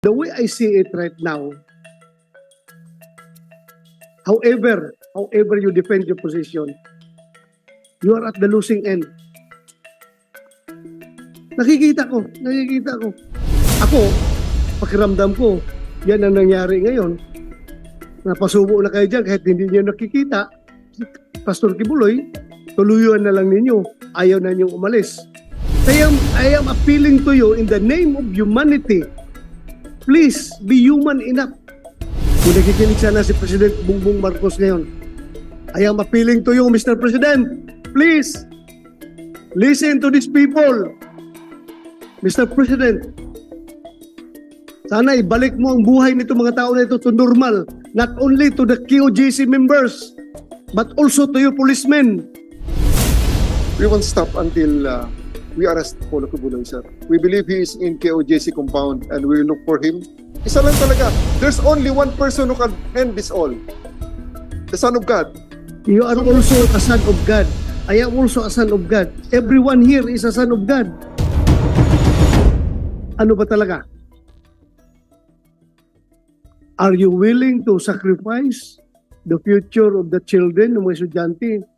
The way I see it right now, however, however you defend your position, you are at the losing end. Nakikita ko, nakikita ko. Ako, pakiramdam ko, yan ang nangyari ngayon. Napasubo na kayo dyan kahit hindi niyo nakikita. Pastor Kibuloy, tuluyuan na lang ninyo. Ayaw na niyong umalis. I am, I am appealing to you in the name of humanity. Please, be human enough. Kung nakikinig sana si President Bongbong Marcos ngayon, I am appealing to you, Mr. President. Please, listen to these people. Mr. President, sana ibalik mo ang buhay nito mga tao na ito to normal. Not only to the QJC members, but also to you policemen. We won't stop until uh, we arrest Polo Kubuloy, sir. We believe he is in KOJC compound and we look for him. Isa lang talaga. There's only one person who can end this all. The Son of God. You are also a son of God. I am also a son of God. Everyone here is a son of God. Ano ba talaga? Are you willing to sacrifice the future of the children ng mga estudyante?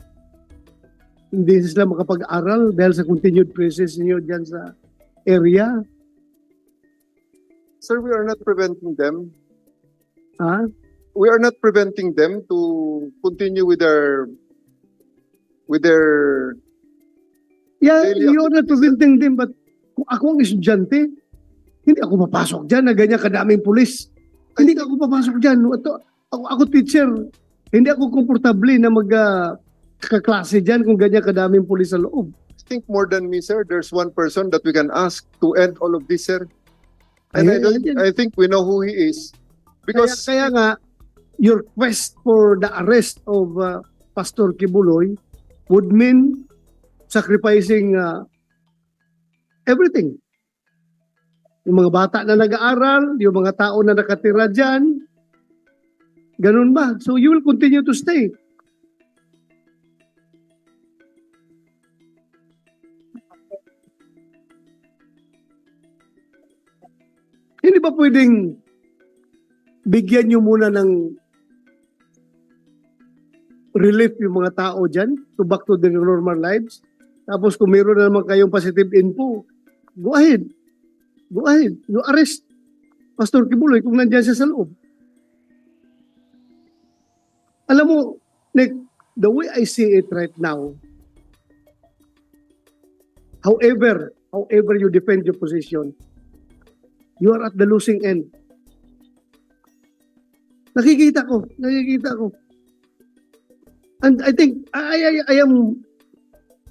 Hindi sila makapag-aral dahil sa continued presence niyo dyan sa area. Sir, we are not preventing them. Ha? We are not preventing them to continue with their with their Yeah, Daily you're not preventing them, but kung ako ang estudyante, hindi ako papasok dyan na ganyan kadaming pulis. Hindi ako papasok dyan. Ito, ako, ako teacher, hindi ako komportable na mag ah, kaklase dyan kung ganyan kadaming pulis sa loob. I think more than me, sir. There's one person that we can ask to end all of this, sir. And I, Ayun, don't, ayun. I think we know who he is. Because kaya, kaya nga, your quest for the arrest of ah, Pastor Kibuloy would mean sacrificing ah, everything. Yung mga bata na nag-aaral, yung mga tao na nakatira dyan, ganun ba? So you will continue to stay. Ba pwedeng bigyan nyo muna ng relief yung mga tao dyan to back to their normal lives. Tapos kung meron na naman kayong positive info, go ahead. Go ahead. You arrest Pastor Kibuloy kung nandyan siya sa loob. Alam mo, Nick, the way I see it right now, however, however you defend your position, you are at the losing end. Nakikita ko, nakikita ko. And I think, I, I, I am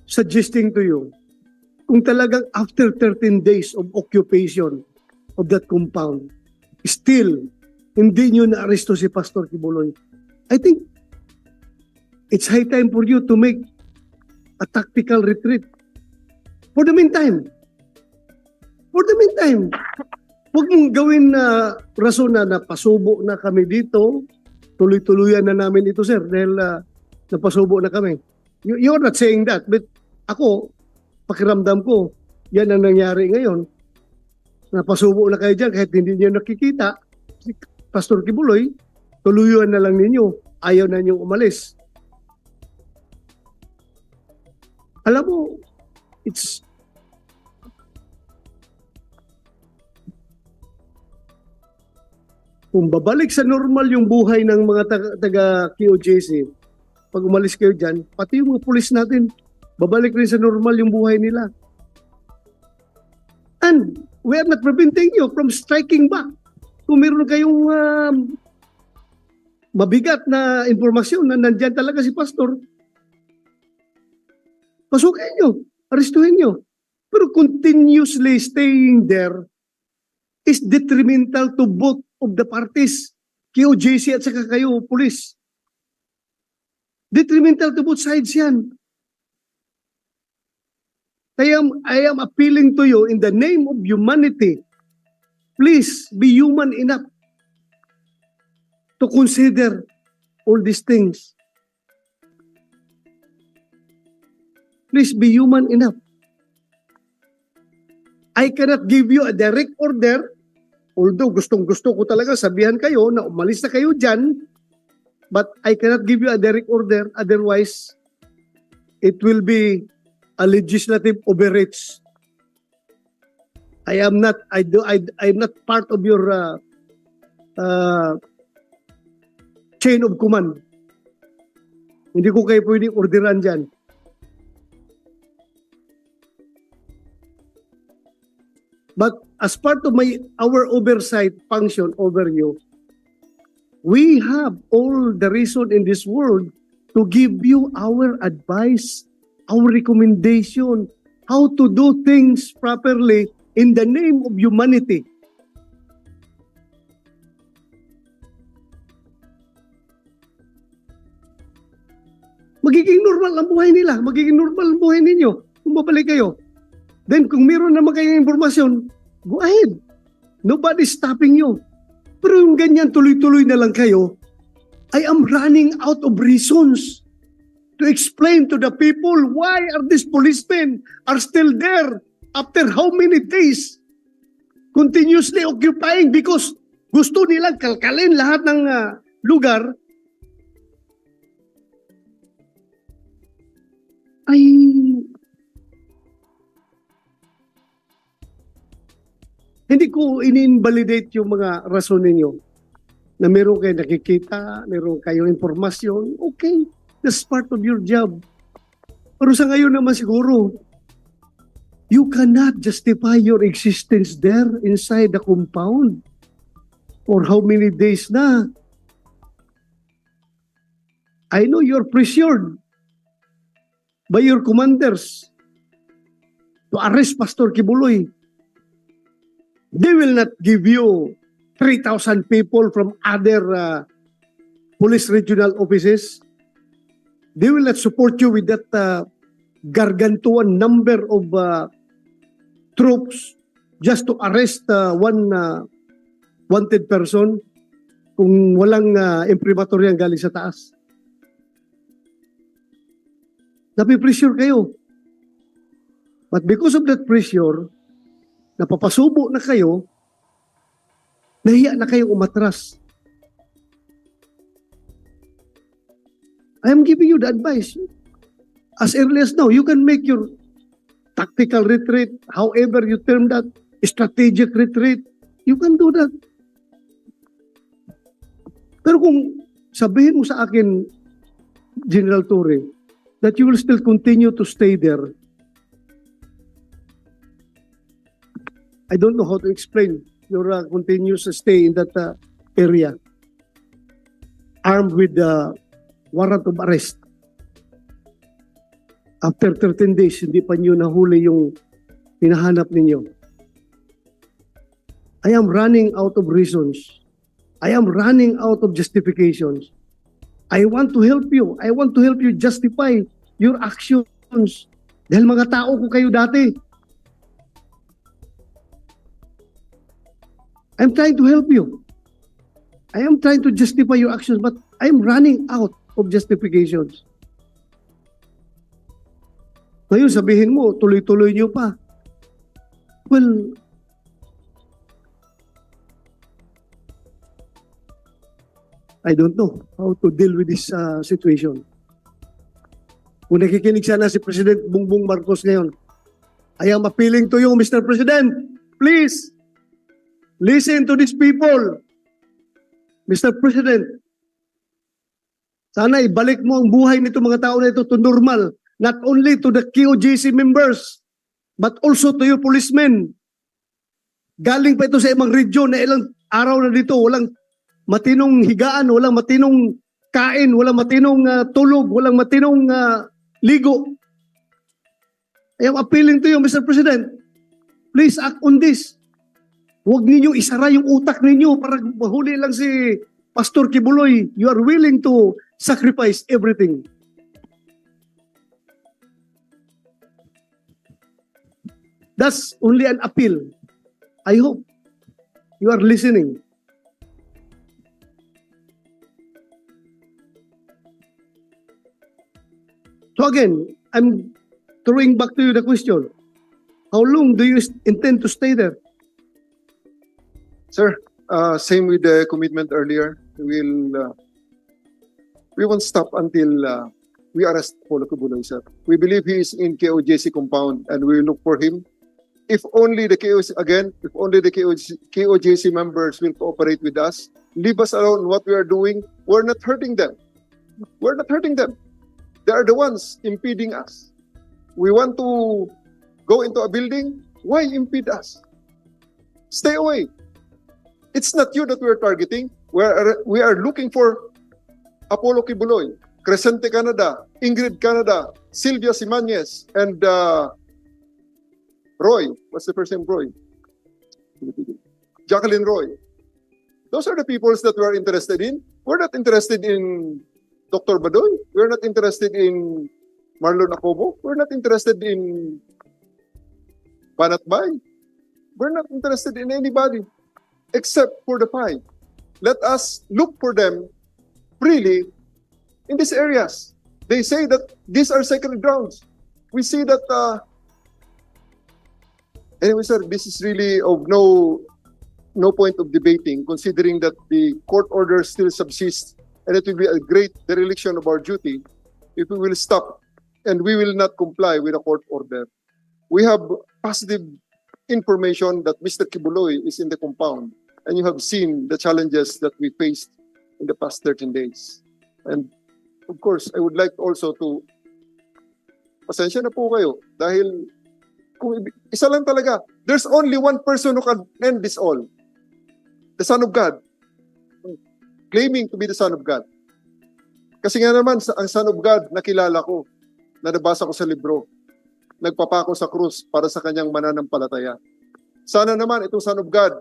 suggesting to you, kung talagang after 13 days of occupation of that compound, still, hindi nyo na-aresto si Pastor Kibuloy, I think, it's high time for you to make a tactical retreat. For the meantime, for the meantime, huwag mong gawin na rason na napasubo na kami dito, tuloy-tuluyan na namin ito, sir, dahil ah, napasubo na kami. You, you're not saying that, but ako, pakiramdam ko, yan ang nangyari ngayon. Napasubo na kayo dyan kahit hindi niyo nakikita. Pastor Kibuloy, tuluyuan na lang ninyo. Ayaw na niyong umalis. Alam mo, it's kung babalik sa normal yung buhay ng mga taga, QJC, pag umalis kayo dyan, pati yung mga pulis natin, babalik rin sa normal yung buhay nila. And we are not preventing you from striking back. Kung meron kayong um, mabigat na informasyon na nandyan talaga si Pastor, pasukin nyo, arestuhin nyo. Pero continuously staying there is detrimental to both of the parties, QJC at saka kayo, police. Detrimental to both sides yan. I am, I am appealing to you in the name of humanity. Please be human enough to consider all these things. Please be human enough. I cannot give you a direct order although gustong gusto ko talaga sabihan kayo na umalis na kayo dyan, but I cannot give you a direct order, otherwise, it will be a legislative overreach. I am not, I do, I, I am not part of your uh, uh, chain of command. Hindi ko kayo pwedeng orderan dyan. But as part of my our oversight function over you, we have all the reason in this world to give you our advice, our recommendation, how to do things properly in the name of humanity. Magiging normal ang buhay nila, magiging normal ang buhay ninyo kung babalik kayo. Then kung meron naman kayong impormasyon, go ahead. Nobody's stopping you. Pero yung ganyan tuloy-tuloy na lang kayo, I am running out of reasons to explain to the people why are these policemen are still there after how many days continuously occupying because gusto nilang kalkalin lahat ng ah, lugar ay hindi ko ini-invalidate yung mga rason ninyo na meron kayo nakikita, meron kayong informasyon, okay, that's part of your job. Pero sa ngayon naman siguro, you cannot justify your existence there inside the compound for how many days na. I know you're pressured by your commanders to arrest Pastor Kibuloy. They will not give you 3,000 people from other uh, police regional offices. They will not support you with that uh, gargantuan number of uh, troops just to arrest uh, one uh, wanted person kung walang uh, imprimatur yan galing sa taas. Napipressure kayo. But because of that pressure, napapasubo na kayo, nahiya na kayong umatras. I am giving you the advice. As early as now, you can make your tactical retreat, however you term that, strategic retreat, you can do that. Pero kung sabihin mo sa akin, General Torre, that you will still continue to stay there, I don't know how to explain your uh, continuous stay in that uh, area, armed with the warrant of arrest. After 13 days, hindi pa niyo nahuli yung hinahanap ninyo. I am running out of reasons. I am running out of justifications. I want to help you. I want to help you justify your actions. Dahil mga tao ko kayo dati. I'm trying to help you. I am trying to justify your actions, but I am running out of justifications. Ngayon, sabihin mo, tuloy-tuloy niyo pa. Well, I don't know how to deal with this uh, situation. Kung nakikinig sana si President Bongbong Marcos ngayon, I am appealing to you, Mr. President, please, listen to these people. Mr. President, sana ibalik mo ang buhay nito mga tao na ito to normal, not only to the QJC members, but also to your policemen. Galing pa ito sa ibang region na ilang araw na dito, walang matinong higaan, walang matinong kain, walang matinong ah, tulog, walang matinong ah, ligo. I am appealing to you, Mr. President. Please act on this. Huwag ninyo isara yung utak ninyo para mahuli lang si Pastor Kibuloy. You are willing to sacrifice everything. That's only an appeal. I hope you are listening. So again, I'm throwing back to you the question. How long do you intend to stay there? Sir, uh, same with the commitment earlier. We'll, uh, we won't stop until uh, we arrest Polo Kubuloy, sir. We believe he is in KOJC compound and we look for him. If only the KOJC, again, if only the KOJC, KOJC members will cooperate with us, leave us alone what we are doing, we're not hurting them. We're not hurting them. They are the ones impeding us. We want to go into a building, why impede us? Stay away. It's not you that we're targeting. We're, we are looking for Apollo Kibuloy, Crescente Canada, Ingrid Canada, Sylvia Simanes, and uh, Roy. What's the first name? Roy. Jacqueline Roy. Those are the peoples that we're interested in. We're not interested in Dr. Badoy. We're not interested in Marlon Acobo. We're not interested in Banat Bay. We're not interested in anybody except for the five. Let us look for them freely in these areas. They say that these are sacred grounds. We see that. Uh, anyway, sir, this is really of no no point of debating, considering that the court order still subsists, and it will be a great dereliction of our duty if we will stop and we will not comply with the court order. We have positive information that Mr. Kibuloy is in the compound, and you have seen the challenges that we faced in the past 13 days. And of course, I would like also to pasensya na po kayo dahil kung isa lang talaga, there's only one person who can end this all. The Son of God. Claiming to be the Son of God. Kasi nga naman, ang Son of God, nakilala ko, na nabasa ko sa libro, nagpapako sa krus para sa kanyang mananampalataya. Sana naman itong Son of God,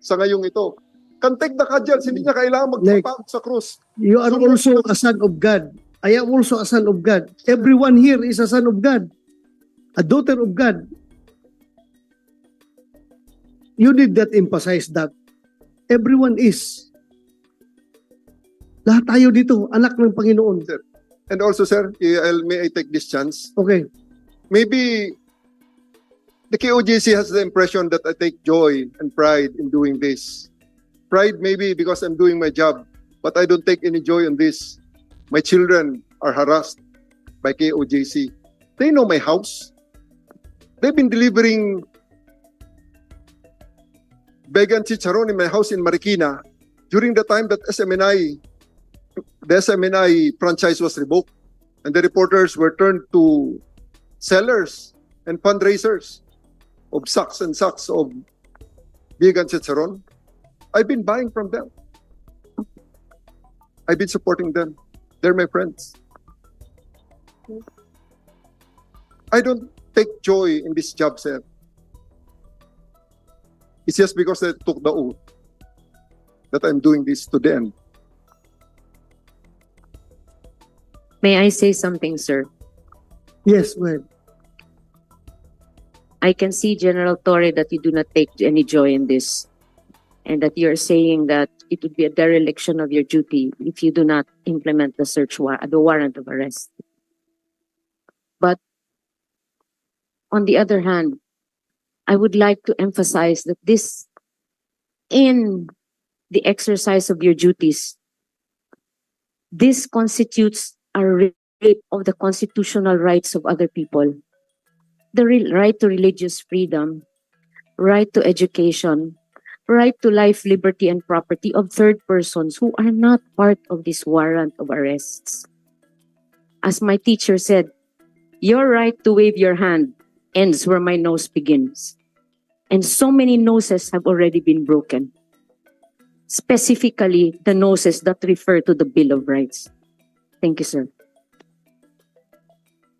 sa ngayong ito, can take the kadyals, hindi niya kailangan magpapako sa krus. You are also a son of God. I am also a son of God. Everyone here is a son of God. A daughter of God. You did not emphasize that. Everyone is. Lahat tayo dito, anak ng Panginoon. And also, sir, I'll- may I take this chance? Okay. maybe the KOJC has the impression that I take joy and pride in doing this. Pride maybe because I'm doing my job, but I don't take any joy in this. My children are harassed by KOJC. They know my house. They've been delivering vegan chicharon in my house in Marikina during the time that SMNI, the SMNI franchise was revoked. And the reporters were turned to sellers and fundraisers of sacks and sacks of vegan chicharon. I've been buying from them. I've been supporting them. They're my friends. I don't take joy in this job, sir. It's just because I took the oath that I'm doing this to the end. May I say something, sir? Yes, well, I can see, General Torre, that you do not take any joy in this. And that you're saying that it would be a dereliction of your duty if you do not implement the search warrant, the warrant of arrest. But on the other hand, I would like to emphasize that this, in the exercise of your duties, this constitutes a rape of the constitutional rights of other people the right to religious freedom, right to education, right to life, liberty, and property of third persons who are not part of this warrant of arrests. As my teacher said, your right to wave your hand ends where my nose begins. And so many noses have already been broken. Specifically, the noses that refer to the Bill of Rights. Thank you, sir.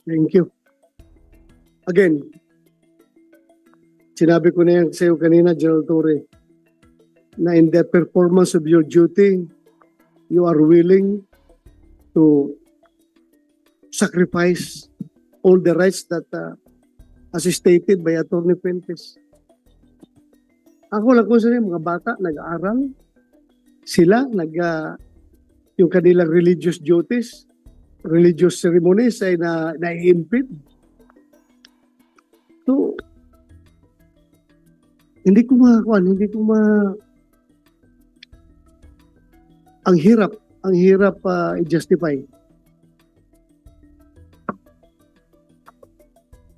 thank you. Again, sinabi ko na yan sa iyo kanina, General Torre, na in the performance of your duty, you are willing to sacrifice all the rights that uh, as stated by Attorney Fuentes. Ako lang kung yung mga bata nag-aaral, sila nag uh, yung kanilang religious duties, religious ceremonies ay na nai-impede. Hindi ko makakuan, hindi ko ma ang hirap, ang hirap uh, i-justify.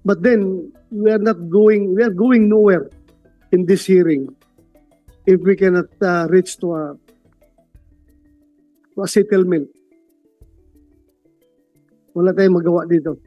But then we are not going, we are going nowhere in this hearing if we cannot uh, reach to a to a settlement. Wala tayong magawa dito.